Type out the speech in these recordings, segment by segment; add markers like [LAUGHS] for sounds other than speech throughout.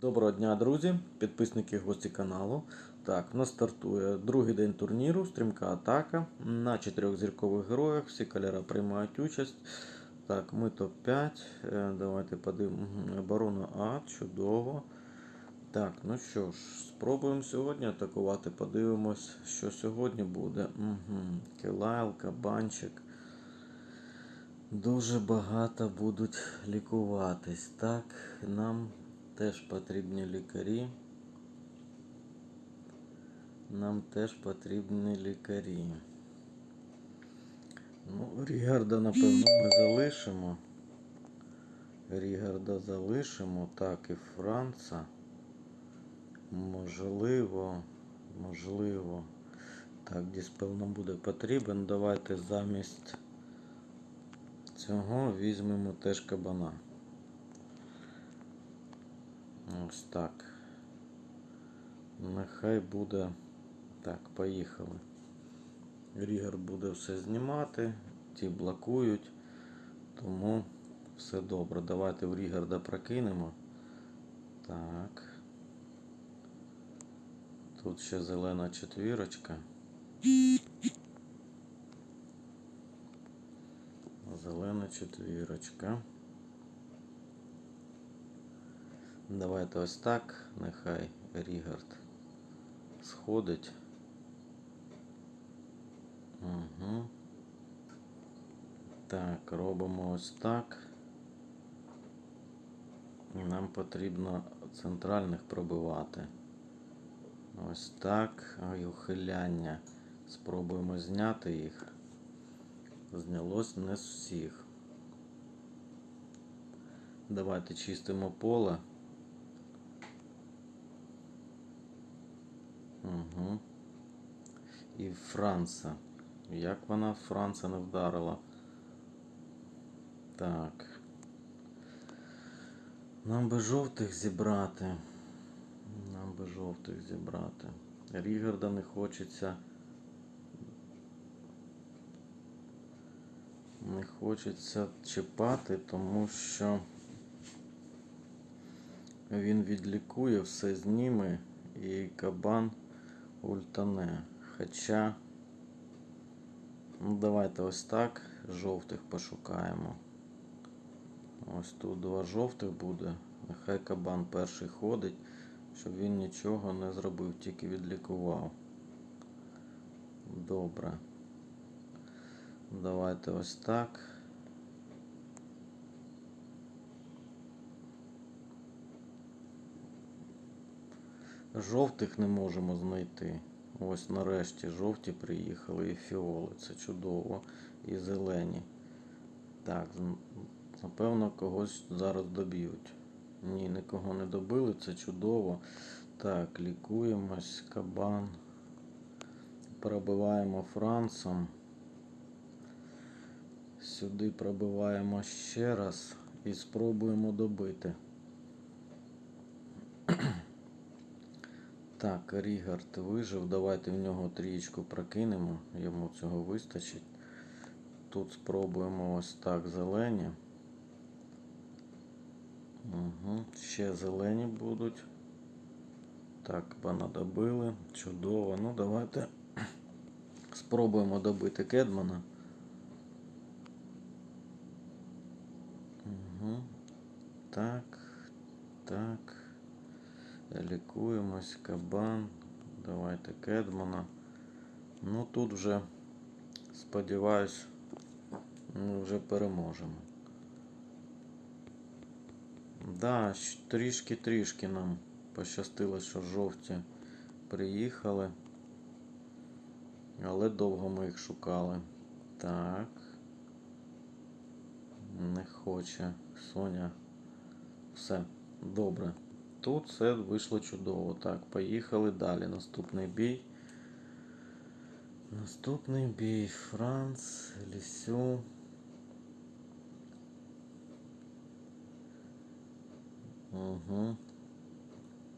Доброго дня, друзі, підписники гості каналу. Так, в нас стартує другий день турніру, стрімка атака. На чотирьох зіркових героях. Всі кольори приймають участь. Так, ми топ-5. Е, Давайте подивимося. Оборона А, чудово. Так, ну що ж, спробуємо сьогодні атакувати. Подивимось, що сьогодні буде. Угу. Килайл, кабанчик. Дуже багато будуть лікуватись. Так, нам теж потрібні лікарі. Нам теж потрібні лікарі. Ну, Рігарда, напевно, ми залишимо. Рігарда залишимо. Так, і Франца. Можливо, можливо. Так, Діспел нам буде потрібен. Давайте замість цього візьмемо теж кабана. Ось так. Нехай буде. Так, поїхали. Рігер буде все знімати, ті блокують, тому все добре. Давайте в Рігарда прокинемо. Так. Тут ще зелена четвірочка. Зелена четвірочка. Давайте ось так. Нехай Рігард сходить. Угу. Так, робимо ось так. Нам потрібно центральних пробивати. Ось так. Ой, ухиляння. Спробуємо зняти їх. Знялось не з всіх. Давайте чистимо поле. Угу. І Франца. Як вона Франца не вдарила? Так. Нам би жовтих зібрати. Нам би жовтих зібрати. Рігарда не хочеться. Не хочеться чіпати, тому що він відлікує, все зніме і кабан ультане. Хоча, ну давайте ось так жовтих пошукаємо. Ось тут два жовтих буде. Нехай кабан перший ходить, щоб він нічого не зробив, тільки відлікував. Добре. Давайте ось так. Жовтих не можемо знайти. Ось нарешті жовті приїхали і фіоли. Це чудово. І зелені. Так, напевно, когось зараз доб'ють. Ні, нікого не добили, це чудово. Так, лікуємось, кабан. Пробиваємо францем. Сюди пробиваємо ще раз і спробуємо добити. Так, Рігард вижив. Давайте в нього трієчку прокинемо. Йому цього вистачить. Тут спробуємо ось так зелені. Угу. Ще зелені будуть. Так, вона добили. Чудово. Ну, давайте [CLEARS THROAT] спробуємо добити Кедмана. Угу. Так, так. Лікуємось, кабан. Давайте Кедмана. Ну тут вже, сподіваюсь, ми вже переможемо. Да, трішки-трішки нам пощастило, що жовті приїхали. Але довго ми їх шукали. Так. Не хоче. Соня. Все. Добре. Тут все вийшло чудово. Так, поїхали далі. Наступний бій. Наступний бій. Франц, Лісю. Угу.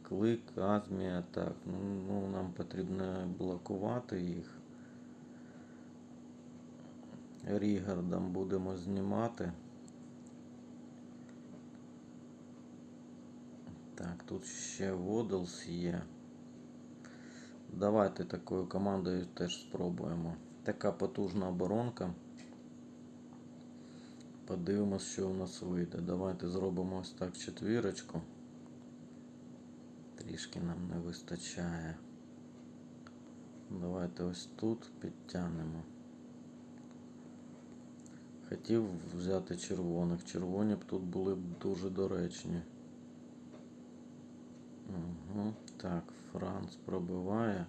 Клик, Азмія. Так, ну, ну нам потрібно блокувати їх. Рігардом будемо знімати. Так, тут ще Waddles є. Давайте такою командою теж спробуємо. Така потужна оборонка. Подивимось, що у нас вийде. Давайте зробимо ось так четвірочку. Трішки нам не вистачає. Давайте ось тут підтягнемо. Хотів взяти червоних. Червоні б тут були б дуже доречні. Угу. Так, Франц пробиває.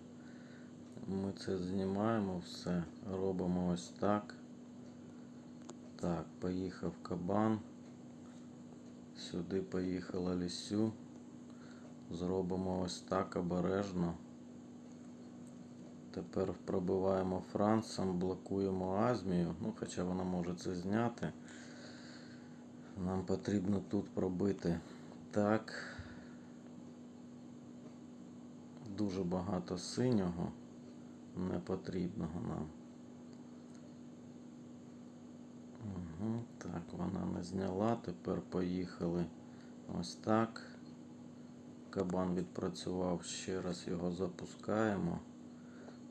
Ми це знімаємо все. Робимо ось так. Так, поїхав кабан. Сюди поїхала лісю. Зробимо ось так обережно. Тепер пробиваємо Францем, блокуємо Азмію. Ну, хоча вона може це зняти. Нам потрібно тут пробити. Так. Дуже багато синього непотрібного нам. Угу, так, вона не зняла. Тепер поїхали ось так. Кабан відпрацював, ще раз його запускаємо.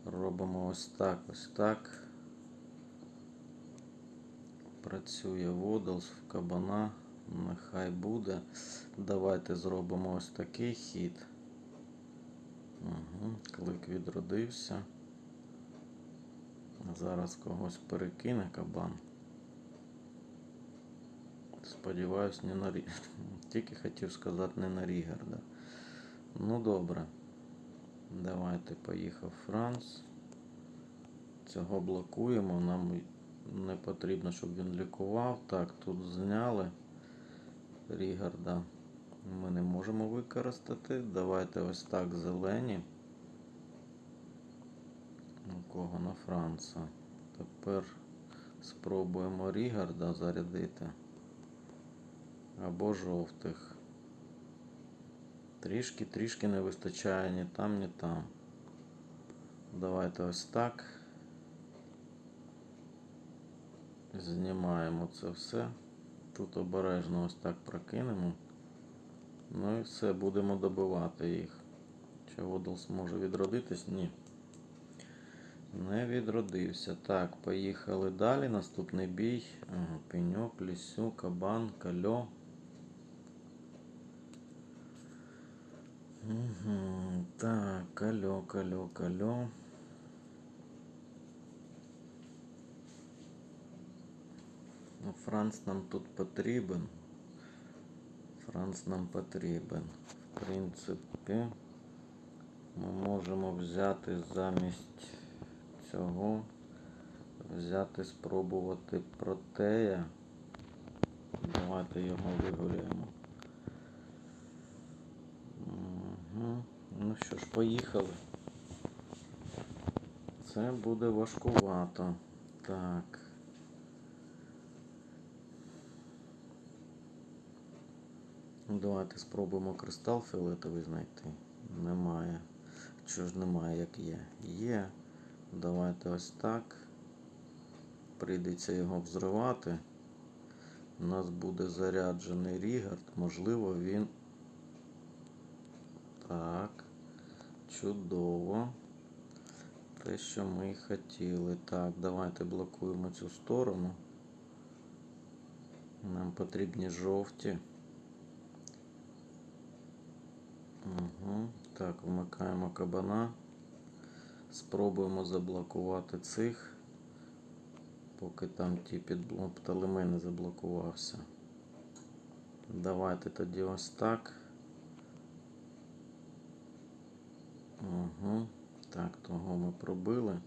Робимо ось так, ось так. Працює Водолс в кабана. Нехай буде. Давайте зробимо ось такий хід. Клик відродився. Зараз когось перекине кабан. Сподіваюсь, не на Рі... [LAUGHS] Тільки хотів сказати не на Рігарда. Ну добре. Давайте поїхав Франц. Цього блокуємо. Нам не потрібно, щоб він лікував. Так, тут зняли Рігарда. Ми не можемо використати. Давайте ось так зелені. У кого на Франца. Тепер спробуємо Рігарда зарядити. Або жовтих. Трішки, трішки не вистачає ні там, ні там. Давайте ось так. Знімаємо це все. Тут обережно ось так прокинемо. Ну і все, будемо добивати їх. Чи Водолс може відродитись? Ні. Не відродився. Так, поїхали далі. Наступний бій. Пеньок, лісю, кабан, кальо. Угу. Так, кальо, кальо, кальо. Ну, Франц нам тут потрібен. Франц нам потрібен. В принципі, ми можемо взяти замість цього, взяти, спробувати протея. Давайте його вигуляємо. Угу. Ну що ж, поїхали. Це буде важкувато. Так. Давайте спробуємо кристал фіолетовий знайти. Немає. Чого ж немає, як є? Є. Давайте ось так. Прийдеться його взривати. У нас буде заряджений Рігард. Можливо, він. Так. Чудово. Те, що ми і хотіли. Так, давайте блокуємо цю сторону. Нам потрібні жовті. Угу. Так, вмикаємо кабана. Спробуємо заблокувати цих, поки там ті підблок Птолемей не заблокувався. Давайте тоді ось так. Угу. Так, того ми пробили.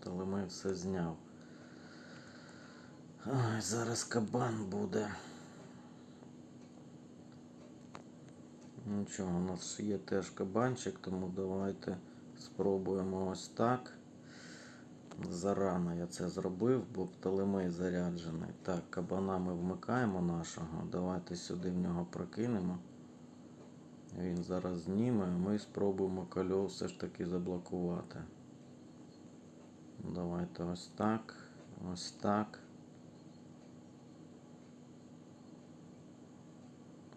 Птолемей все зняв. Ой, зараз кабан буде. Нічого, у нас є теж кабанчик, тому давайте спробуємо ось так. Зарано я це зробив, бо птолемей заряджений. Так, кабана ми вмикаємо нашого. Давайте сюди в нього прокинемо. Він зараз зніме, ми спробуємо кольо все ж таки заблокувати. Давайте ось так. Ось так.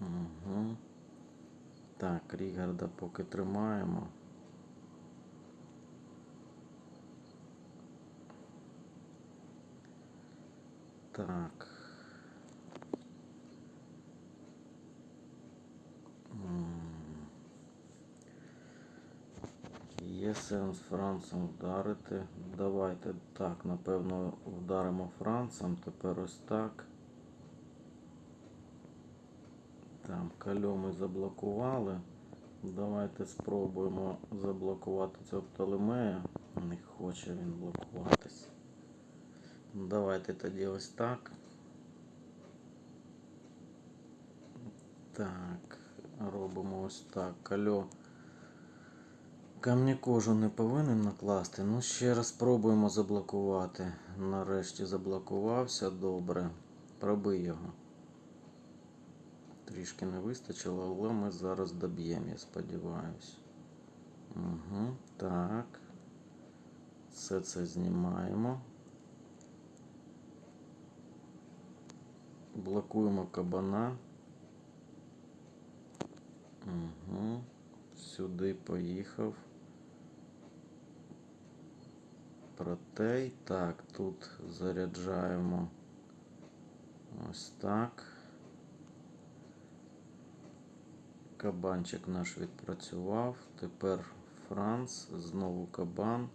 Угу. Так, Рігарда поки тримаємо. Так. Є сенс Францем вдарити. Давайте так, напевно, вдаримо Францем. Тепер ось так. Там кальо ми заблокували. Давайте спробуємо заблокувати цього Птолемея. Не хоче він блокуватись. Давайте тоді ось так. Так, робимо ось так. Кальо. Камні кожу не повинен накласти. Ну, ще раз спробуємо заблокувати. Нарешті заблокувався. Добре. Пробий його. Трішки не вистачило, але ми зараз доб'ємо, я сподіваюся. Угу, так. Все це знімаємо. Блокуємо кабана. Угу. Сюди поїхав. Протей. Так, тут заряджаємо ось так. Кабанчик наш відпрацював. Тепер Франц, знову кабан.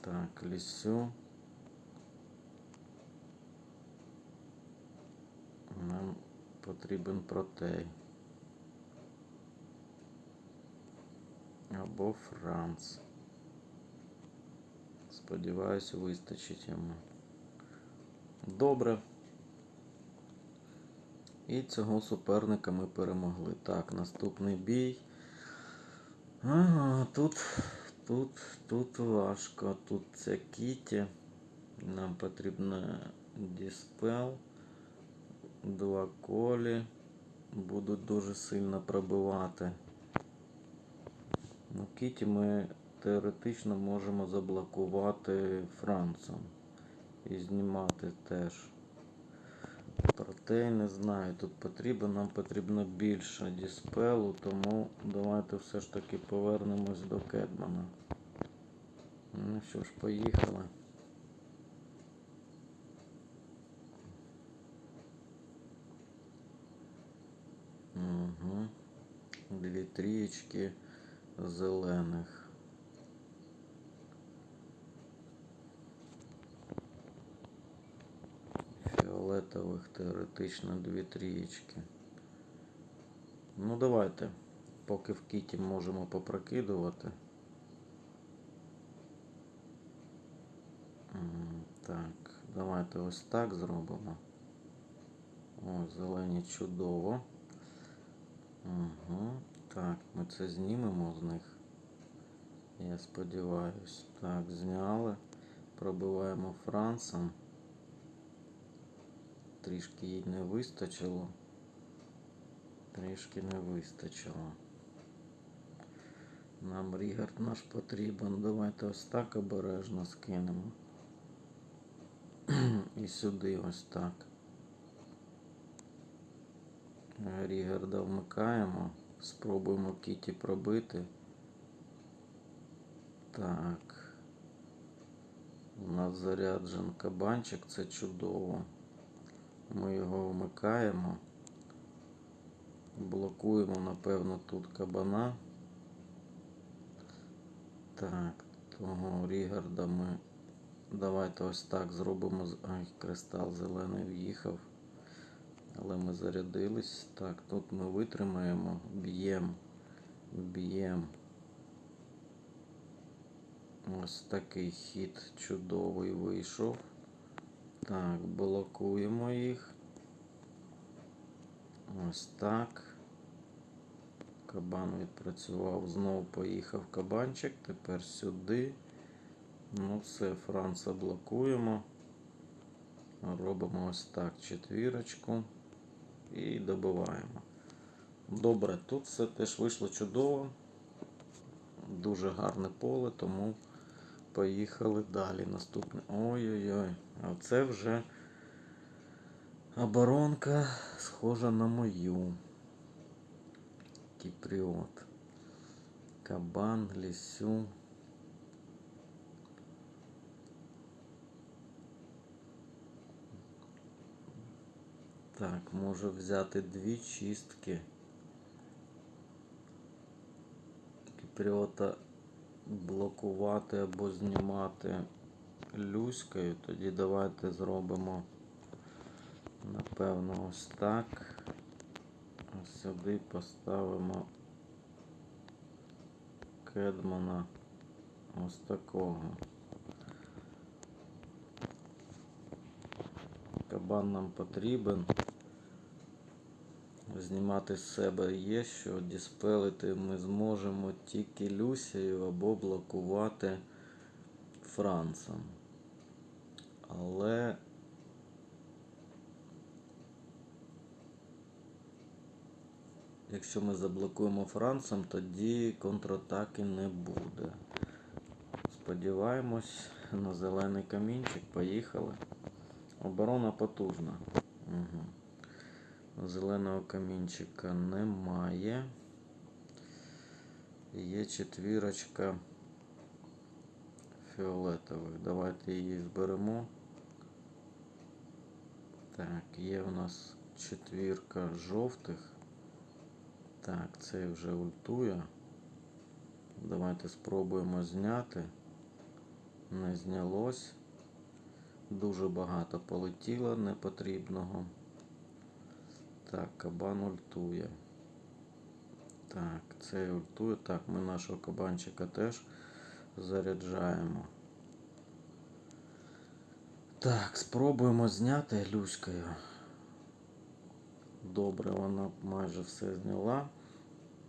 Так, лісю. Нам потрібен протей. Або Франц. Сподіваюсь, вистачить йому. Добре. І цього суперника ми перемогли. Так, наступний бій. Ага, тут, тут, тут важко. Тут ця Кіті. Нам потрібно Діспел. Два колі. Будуть дуже сильно пробивати. Ну, Кіті ми теоретично можемо заблокувати Францем. І знімати теж. Проте не знаю, тут потрібно, нам потрібно більше діспелу, тому давайте все ж таки повернемось до Кедмана. Ну що ж, поїхали. Угу. Дві трієчки зелених. Фіолетових теоретично дві трієчки. Ну давайте, поки в кіті можемо попрокидувати. Так, давайте ось так зробимо. О, зелені чудово. Угу. Так, ми це знімемо з них. Я сподіваюсь. Так, зняли. Пробиваємо Францем. Трішки їй не вистачило. Трішки не вистачило. Нам Рігард наш потрібен. Давайте ось так обережно скинемо. [CLEARS THROAT] І сюди ось так. Рігарда вмикаємо. Спробуємо Кіті пробити. Так. У нас заряджен кабанчик, це чудово. Ми його вмикаємо. Блокуємо, напевно, тут кабана. Так, того Рігарда ми. Давайте ось так зробимо. Ай, кристал зелений в'їхав. Але ми зарядились. Так, тут ми витримаємо, б'ємо, б'ємо. Ось такий хід чудовий вийшов. Так, блокуємо їх. Ось так. Кабан відпрацював, знову поїхав кабанчик, тепер сюди. Ну все, Франца блокуємо. Робимо ось так четвірочку і добиваємо. Добре, тут все теж вийшло чудово. Дуже гарне поле, тому поїхали далі. Наступне. Ой-ой-ой. А це вже Оборонка схожа на мою. Кіпріот. Кабан, лісю. Так, можу взяти дві чистки. Кіпріота блокувати або знімати люською. Тоді давайте зробимо напевно ось так. А сюди поставимо кедмана ось такого. Кабан нам потрібен. Знімати з себе є, що діспелити ми зможемо тільки Люсією або блокувати Францем. Але якщо ми заблокуємо Францем, тоді контратаки не буде. Сподіваємось на зелений камінчик. Поїхали. Оборона потужна. Угу. Зеленого камінчика немає. Є четвірочка фіолетових. Давайте її зберемо. Так, є у нас четвірка жовтих. Так, цей вже ультує. Давайте спробуємо зняти. Не знялось. Дуже багато полетіло непотрібного. Так, кабан ультує. Так, цей ультує. Так, ми нашого кабанчика теж заряджаємо. Так, спробуємо зняти люською. Добре, вона майже все зняла.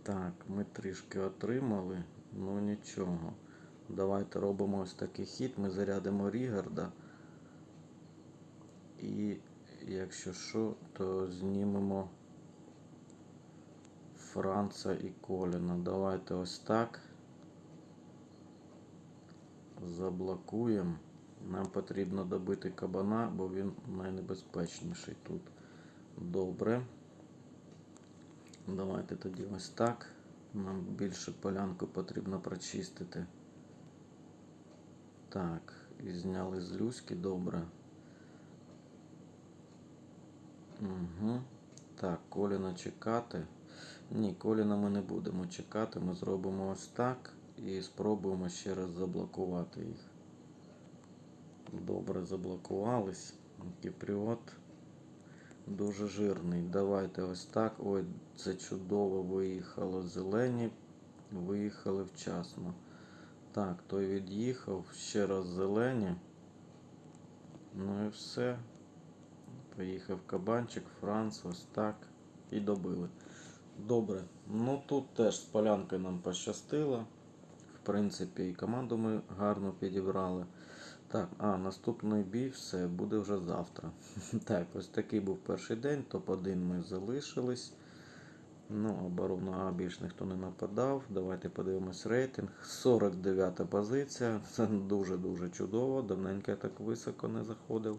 Так, ми трішки отримали, ну нічого. Давайте робимо ось такий хід. Ми зарядимо Рігарда. І якщо що, то знімемо Франца і Коліна. Давайте ось так. Заблокуємо. Нам потрібно добити кабана, бо він найнебезпечніший тут. Добре. Давайте тоді ось так. Нам більше полянку потрібно прочистити. Так, і зняли з люськи, добре. Угу. Так, коліна чекати. Ні, коліна ми не будемо чекати. Ми зробимо ось так і спробуємо ще раз заблокувати їх. Добре заблокувались. Кіпріот дуже жирний. Давайте ось так. Ой, це чудово виїхало. Зелені. Виїхали вчасно. Так, той від'їхав. Ще раз зелені. Ну і все. Поїхав кабанчик, Франц, ось так. І добили. Добре. Ну тут теж з полянкою нам пощастило. В принципі, і команду ми гарно підібрали. Так, а, наступний бій все буде вже завтра. [LAUGHS] Так, ось такий був перший день. Топ-1 ми залишились. Ну, оборону А більш ніхто не нападав. Давайте подивимось рейтинг. 49 позиція. [LAUGHS] Це дуже-дуже чудово. Давненько я так високо не заходив.